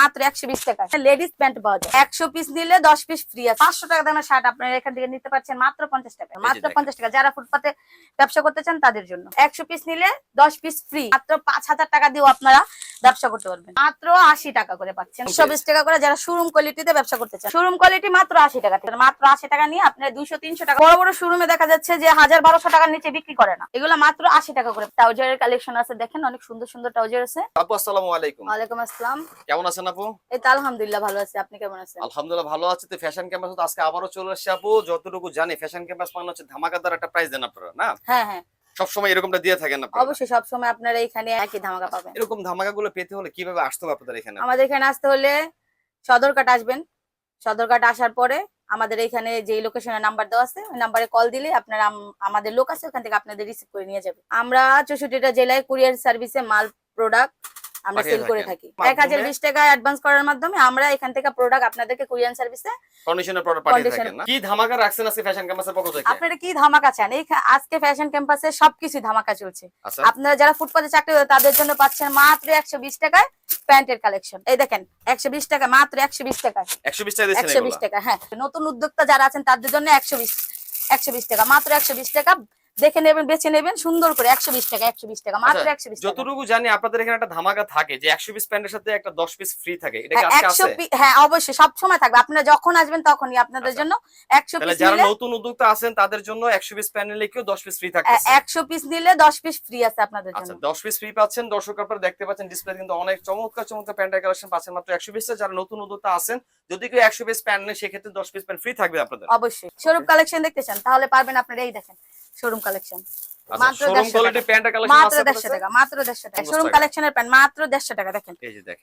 মাত্র একশো বিশ টাকা লেডিস প্যান্ট পাওয়া যায়। একশো পিস নিলে দশ পিস ফ্রি আছে। পাঁচশো টাকা দামের শার্ট আপনারা এখান থেকে নিতে পারছেন মাত্র পঞ্চাশ টাকা মাত্র পঞ্চাশ টাকা। যারা ফুটপাতে ব্যবসা করতে চান তাদের জন্য। একশো পিস নিলে দশ পিস ফ্রি মাত্র পাঁচ হাজার টাকা দিয়েও আপনারা ব্যবসা করতে পারবেন। মাত্র আশি টাকা করে পাচ্ছেন। একশো বিশ টাকা করে যারা শোরুম কোয়ালিটিতে ব্যবসা করতে চান। শোরুম কোয়ালিটি মাত্র আশি টাকা থেকে। মাত্র আশি টাকা নিয়ে আপনার দুইশো তিনশো টাকা বড় বড় শোরুমে দেখা যাচ্ছে যে হাজার বারোশো টাকার নিচে বিক্রি করে না। এগুলো মাত্র আশি টাকা করে। ট্রাউজারের কালেকশন আছে দেখেন অনেক সুন্দর সুন্দর ট্রাউজার আছে। আপু আসসালামু আলাইকুম। ওয়ালাইকুম আসসালাম। কেমন আছেন আপু? এই তো আলহামদুলিল্লাহ ভালো আছি। আপনি কেমন আছেন? আলহামদুলিল্লাহ ভালো আছে। তো ফ্যাশন ক্যাম্পাস তো আজকে আবারও চলে আসছে আপু। যতটুকু জানি ফ্যাশন ক্যাম্পাস মানে হচ্ছে ধামাকাদার একটা প্রাইস দেন আপনারা না? হ্যাঁ হ্যাঁ। সবসময় এরকমটা দিয়ে থাকেন না অবশ্যই সবসময় আপনারা এখানে একই ধামাকা পাবেন। এরকম ধামাকা গুলো পেতে হলে কীভাবে আসতে হবে আপনাদের এখানে? আমাদের এখানে আসতে হলে সদরঘাট আসবেন। সদরঘাট আসার পরে আমাদের এখানে যে লোকেশনের নাম্বার দেওয়া আছে ওই নাম্বারে কল দিলে আপনারা আম- আমাদের লোক আছে ওখান থেকে আপনাদের রিসিভ করে নিয়ে যাবে। আমরা চৌষট্টিটা জেলায় কুরিয়ার সার্ভিসে মাল প্রোডাক্ট আমরা সেল করে থাকি? এক হাজার বিশ টাকা অ্যাডভান্স করার মাধ্যমে আমরা এখান থেকে প্রোডাক্ট আপনাদেরকে সার্ভিসে কন্ডিশনের প্রোডাক্ট পাঠিয়ে থাকেন না? কি ধামাকা রাখছেন আজকে ফ্যাশন ক্যাম্পাসের পক্ষ থেকে? আপনারা কি ধামাকা চান? এই আজকে ফ্যাশন ক্যাম্পাসে সবকিছু ধামাকা চলছে। আচ্ছা। আপনারা যারা ফুটপাতে চাকরি করে তাদের জন্য পাচ্ছেন মাত্র একশো বিশ টাকায় প্যান্টের কালেকশন এই দেখেন একশো বিশ টাকা মাত্র একশো বিশ টাকা 120 টাকা বিশ এগুলো? টাকা হ্যাঁ। নতুন উদ্যোক্তা যারা আছেন তাদের জন্য একশো বিশ একশো বিশ টাকা মাত্র একশো বিশ টাকা দেখে নেবেন বেছে নেবেন সুন্দর করে একশো বিশ টাকা একশো বিশ টাকা মাত্র আচ্ছা, একশো বিশ যতটুকু জানি আপনাদের এখানে একটা ধামাকা থাকে যে 120 পিস প্যান্টের সাথে একটা 10 পিস ফ্রি থাকে। হ্যাঁ, একশো হ্যাঁ অবশ্যই সব সময় থাকবে। আপনারা যখন আসবেন তখনই আপনাদের আচ্ছা। জন্য একশো পিস যারা নতুন উদ্যোক্তা আছেন তাদের জন্য 120 পিস প্যান্ট নিলে কেউ 10 পিস ফ্রি থাকতেছে একশো পিস নিলে দশ পিস ফ্রি আছে আপনাদের আচ্ছা জন্য। 10 পিস ফ্রি পাচ্ছেন। দর্শক আপনারা দেখতে পাচ্ছেন ডিসপ্লে কিন্তু অনেক চমৎকার চমৎকার প্যান্টের কালেকশন পাচ্ছেন মাত্র 120 পিসে যারা নতুন উদ্যোক্তা আছেন যদি কেউ 100 পিস প্যান্ট নেন সেক্ষেত্রে 10 পিস প্যান্ট ফ্রি থাকবে আপনাদের। অবশ্যই। শোরুম কালেকশন দেখতে চান তাহলে পারবেন আপনারা এই দেখেন। শোরুম কালেকশন আচ্ছা মাত্র শোরুম 150 কোয়ালিটি টাকা। মাত্র দেড়শো টাকা মাত্র দেড়শো টাকা। শোরুম। কালেকশনের প্যান্ট মাত্র দেড়শো টাকা দেখেন।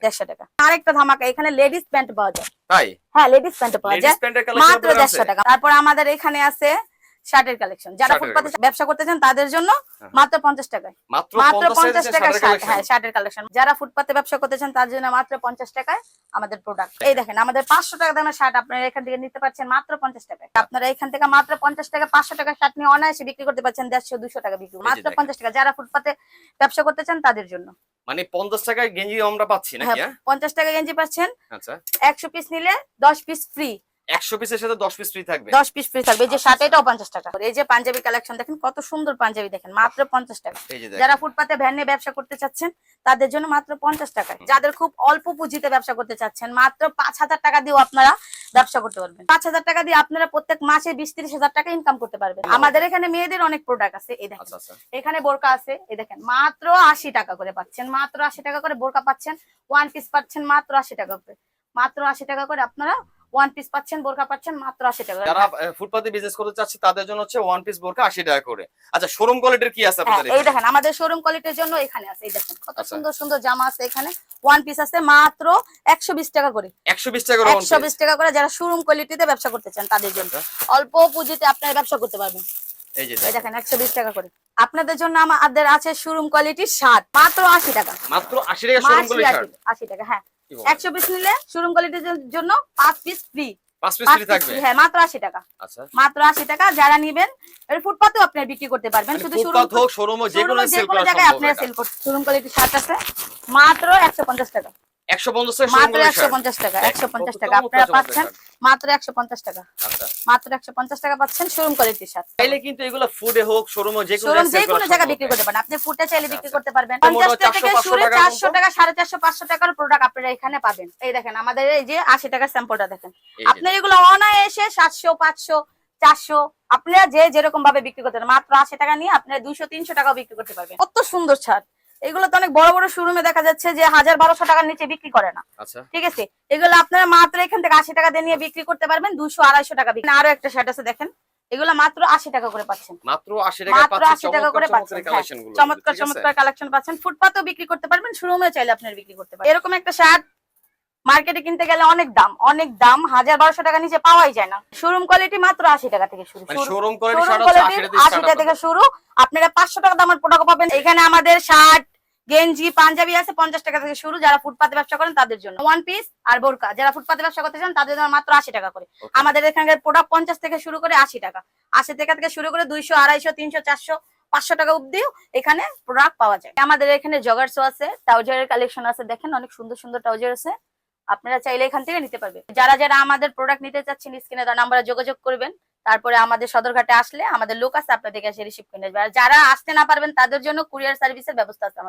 দেড়শো টাকা। আরেকটা ধামাকা এখানে লেডিস প্যান্ট পাওয়া যায়। হ্যাঁ লেডিস প্যান্ট পাওয়া যায়। মাত্র দেড়শো টাকা। তারপর আমাদের এখানে আছে শার্টের কালেকশন যারা ফুটপাতে ব্যবসা করতে চান তাদের জন্য হ্যাঁ। মাত্র পঞ্চাশ টাকায়। মাত্র মাত্র 50 পঞ্চাশ টাকা শার্ট হ্যাঁ শার্টের কালেকশন যারা ফুটপাতে ব্যবসা করতে চান তার জন্য মাত্র পঞ্চাশ টাকায় আমাদের প্রোডাক্ট এই দেখেন আমাদের পাঁচশো টাকা দামের শার্ট আপনারা এখান থেকে নিতে পারছেন মাত্র পঞ্চাশ টাকায়। আপনারা এখান থেকে মাত্র পঞ্চাশ টাকা পাঁচশো টাকা শার্ট নিয়ে অনায়াসে বিক্রি করতে পারছেন দেড়শো দুশো টাকা বিক্রি। মাত্র পঞ্চাশ টাকা। যারা ফুটপাতে ব্যবসা করতে চান তাদের জন্য। মানে 50 টাকায় গেঞ্জি আমরা পাচ্ছি নাকি হ্যাঁ হ্যাঁ? পঞ্চাশ টাকা গেঞ্জি পাচ্ছেন। আচ্ছা। একশো পিস নিলে দশ পিস ফ্রি 100 পিসের সাথে 10 পিস ফ্রি থাকবে। দশ পিস ফ্রি থাকবে। যে শার্ট এটাও পঞ্চাশ টাকা। এই যে পাঞ্জাবি কালেকশন দেখেন কত সুন্দর পাঞ্জাবি দেখেন মাত্র পঞ্চাশ টাকা। যারা ফুটপাতে ভ্যান নিয়ে ব্যবসা করতে চাচ্ছেন তাদের জন্য মাত্র পঞ্চাশ টাকায় যাদের খুব অল্প পুঁজিতে ব্যবসা করতে চাচ্ছেন মাত্র পাঁচ হাজার টাকা দিয়েও আপনারা ব্যবসা করতে পারবেন। পাঁচ হাজার টাকা দিয়ে আপনারা প্রত্যেক মাসে বিশ ত্রিশ হাজার টাকা ইনকাম করতে পারবেন। আমাদের এখানে মেয়েদের অনেক প্রোডাক্ট আছে এই দেখেন। আচ্ছা আচ্ছা। এখানে বোরকা আছে এই দেখেন মাত্র আশি টাকা করে পাচ্ছেন মাত্র আশি টাকা করে বোরকা পাচ্ছেন ওয়ান পিস পাচ্ছেন মাত্র আশি টাকা করে। মাত্র আশি টাকা করে আপনারা ওয়ান পিস পাচ্ছেন বোরকা পাচ্ছেন মাত্র আশি টাকা। যারা ফুটপাতে বিজনেস করতে চাচ্ছে তাদের জন্য হচ্ছে ওয়ান পিস বোরকা 80 টাকা করে। আচ্ছা শোরুম কোয়ালিটির কি আছে হ্যাঁ, আপনাদের এই দেখেন আমাদের শোরুম কোয়ালিটির জন্য এখানে আছে এই দেখেন কত আচ্ছা। সুন্দর সুন্দর জামা আছে এখানে। ওয়ান পিস আছে মাত্র একশো বিশ টাকা করে। 120 টাকা করে one একশো piece। বিশ টাকা করে যারা শোরুম কোয়ালিটিতে ব্যবসা করতে চান তাদের জন্য। আচ্ছা, অল্প পুঁজিতে আপনারা ব্যবসা করতে পারবেন। এই যে দেখেন, টাকা করে। আপনাদের জন্য আমাদের আছে শোরুম কোয়ালিটির শার্ট মাত্র আশি টাকা। মাত্র 80 টাকা শোরুম টাকা হ্যাঁ? একশো পিস নিলে শোরুম কোয়ালিটির জন্য পাঁচ পিস ফ্রি পাঁচ পিস ফ্রি থাকবে? হ্যাঁ মাত্র আশি টাকা। আচ্ছা। মাত্র আশি টাকা যারা নিবেন ফুটপাতেও আপনি বিক্রি করতে পারবেন। মানে শুধু শোরুম যে কোনো জায়গায় আপনি সেল করতে শোরুম কোয়ালিটির শার্ট আছে মাত্র একশো পঞ্চাশ টাকা। 150 টাকা শোরুম মাত্র কোয়ালিটি একশো পঞ্চাশ টাকা একশো পঞ্চাশ টাকা। আপনারা পাচ্ছেন। মাত্র একশো পঞ্চাশ টাকা। আচ্ছা। মাত্র একশো পঞ্চাশ টাকা পাচ্ছেন শোরুম কোয়ালিটির চাইলে কিন্তু এগুলো ফুডে হোক শোরুমে যে কোনো শোরুম যে কোনো জায়গায় বিক্রি করতে পারেন। আপনি ফুটে চাইলে বিক্রি আচ্ছা। করতে পারবেন। তো মোটামুটি পঞ্চাশ টাকা থেকে শুরু টাকার চারশো মতো। টাকা সাড়ে চারশো পাঁচশো টাকার প্রোডাক্ট আপনারা এখানে পাবেন। এই দেখেন আমাদের এই যে আশি টাকার স্যাম্পলটা দেখেন। আপনার এগুলো অনায়াসে সাতশো পাঁচশো চারশো আপনারা যে যেরকম ভাবে বিক্রি করতে পারেন মাত্র আশি টাকা নিয়ে আপনারা দুইশো তিনশো টাকাও বিক্রি করতে পারবেন। কত সুন্দর ছাড় এগুলো তো অনেক বড় বড় শোরুমে দেখা যাচ্ছে যে হাজার বারোশো টাকার নিচে বিক্রি করে না। আচ্ছা। ঠিক আছে? এগুলো আপনারা মাত্র এখান থেকে আশি টাকা দিয়ে নিয়ে বিক্রি করতে পারবেন দুশো আড়াইশো টাকা বিক্রি। আরও একটা শার্ট আছে দেখেন। এগুলো মাত্র আশি টাকা করে পাচ্ছেন। মাত্র আশি টাকা করে পাচ্ছেন। হ্যাঁ, কালেকশনগুলো চমৎকার চমৎকার কালেকশন পাচ্ছেন। ফুটপাতেও বিক্রি করতে পারবেন শোরুমে চাইলে আপনার বিক্রি করতে পারবেন এরকম একটা শার্ট মার্কেটে কিনতে গেলে অনেক দাম অনেক দাম। হাজার বারোশো টাকা নিচে পাওয়াই যায় না। শোরুম কোয়ালিটি মাত্র আশি টাকা থেকে শুরু। মানে শোরুম কোয়ালিটি শোরুম শার্ট হচ্ছে 80 কোয়ালিটি টাকা আশি টাকা থেকে শুরু। আপনারা পাঁচশো টাকা দামের প্রোডাক্ট পাবেন। এখানে আমাদের শার্ট গেঞ্জি পাঞ্জাবি আছে পঞ্চাশ টাকা থেকে শুরু। যারা ফুটপাতে ব্যবসা করেন তাদের জন্য। ওয়ান পিস আর বোরকা। যারা ফুটপাতে ব্যবসা করতে চান তাদের জন্য মাত্র আশি টাকা করে। আমাদের এখানকার প্রোডাক্ট পঞ্চাশ থেকে শুরু করে আশি টাকা। আশি টাকা থেকে শুরু করে দুইশো আড়াইশো তিনশো চারশো পাঁচশো টাকা অব্দিও এখানে প্রোডাক্ট পাওয়া যায়। আমাদের এখানে জগার্সও আছে ট্রাউজারের কালেকশন আছে। দেখেন অনেক সুন্দর সুন্দর ট্রাউজার আছে। আপনারা চাইলে এখান থেকে নিতে পারবেন। যারা যারা আমাদের প্রোডাক্ট নিতে চাচ্ছেন স্ক্রিনে দেওয়া নাম্বারে যোগাযোগ করবেন। তারপরে আমাদের সদরঘাটে আসলে আমাদের লোক আছে আপনাদেরকে এসে রিসিভ করে নেবে আর যারা আসতে না পারবেন তাদের জন্য কুরিয়ার সার্ভিসের ব্যবস্থা আছে আমাদের।